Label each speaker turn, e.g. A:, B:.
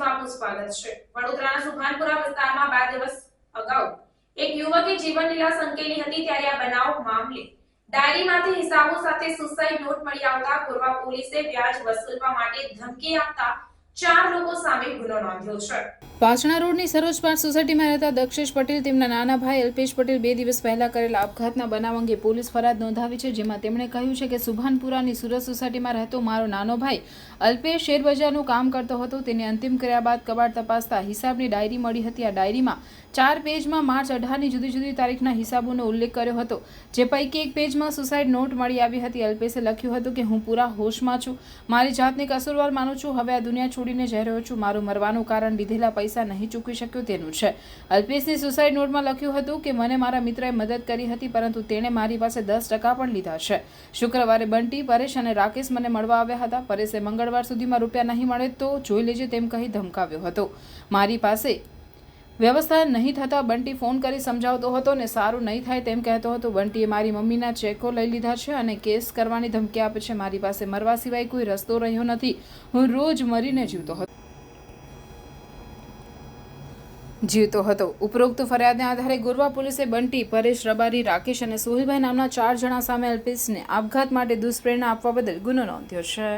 A: આપનું સ્વાગત છે. વડોદરાના સુભાનપુરા વિસ્તારમાં બે દિવસ અગાઉ એક યુવકે જીવન લીલા સંકેલી હતી ત્યારે આ બનાવ મામલે ડાયરીમાંથી હિસાબો સાથે સુસાઇડ નોટ મળી આવતા કોરવા પોલીસે વ્યાજ વસૂલવા માટે ધમકી આપતા ચાર લોકો સામે ગુનો નોંધ્યો છે.
B: વાસણા રોડની સરોજ પાર્ક સોસાયટીમાં રહેતા દક્ષેશ પટેલ, તેમના નાના ભાઈ અલ્પેશ પટેલ બે દિવસ પહેલા કરેલા આપઘાતના બનાવ અંગે પોલીસ ફરિયાદ નોંધાવી છે, જેમાં તેમણે કહ્યું છે કે સુભાનપુરાની સુરત સોસાયટીમાં રહેતો મારો નાનો ભાઈ અલ્પેશ શેરબજારનું કામ કરતો હતો. તેને અંતિમ કર્યા બાદ કબાટ તપાસતા હિસાબની ડાયરી મળી હતી. આ ડાયરીમાં ચાર પેજમાં માર્ચ અઢારની જુદી જુદી તારીખના હિસાબોનો ઉલ્લેખ કર્યો હતો, જે પૈકી એક પેજમાં સુસાઇડ નોટ મળી આવી હતી. અલ્પેશે લખ્યું હતું કે, હું પૂરા હોશમાં છું. મારી જાતને કસૂરવાર માનું છું. હવે આ દુનિયા છોડીને જઈ રહ્યો છું. મારું મરવાનું કારણ લીધેલા પૈસા નહીં ચૂકવી શક્યો તેનું છે. અલ્પેશની સુસાઇડ નોટમાં લખ્યું હતું કે, મને મારા મિત્રએ મદદ કરી હતી, પરંતુ તેણે મારી પાસે દસ ટકા પણ લીધા છે. શુક્રવારે બંટી, પરેશ અને રાકેશ મને મળવા આવ્યા હતા. પરેશે મંગળવાર સુધીમાં રૂપિયા નહીં મળે તો જોઈ લેજે તેમ કહી ધમકાવ્યો હતો. મારી પાસે વ્યવસ્થા નહીં થતાં બંટી ફોન કરી સમજાવતો હતો ને સારું નહીં થાય તેમ કહેતો હતો. બંટીએ મારી મમ્મીના ચેકો લઈ લીધા છે અને કેસ કરવાની ધમકી આપે છે. મારી પાસે મરવા સિવાય કોઈ રસ્તો રહ્યો નથી. હું રોજ મરીને જીવતો હતો. જીવતો હતો. ઉપરોક્ત ફરિયાદના આધારે ગોરવા પોલીસે બંટી, પરેશ, રબારી, રાકેશ અને સોહિલભાઈ નામના ચાર જણા સામે અલ્પેશને આપઘાત માટે દુષ્પ્રેરણા આપવા બદલ ગુનો નોંધ્યો છે.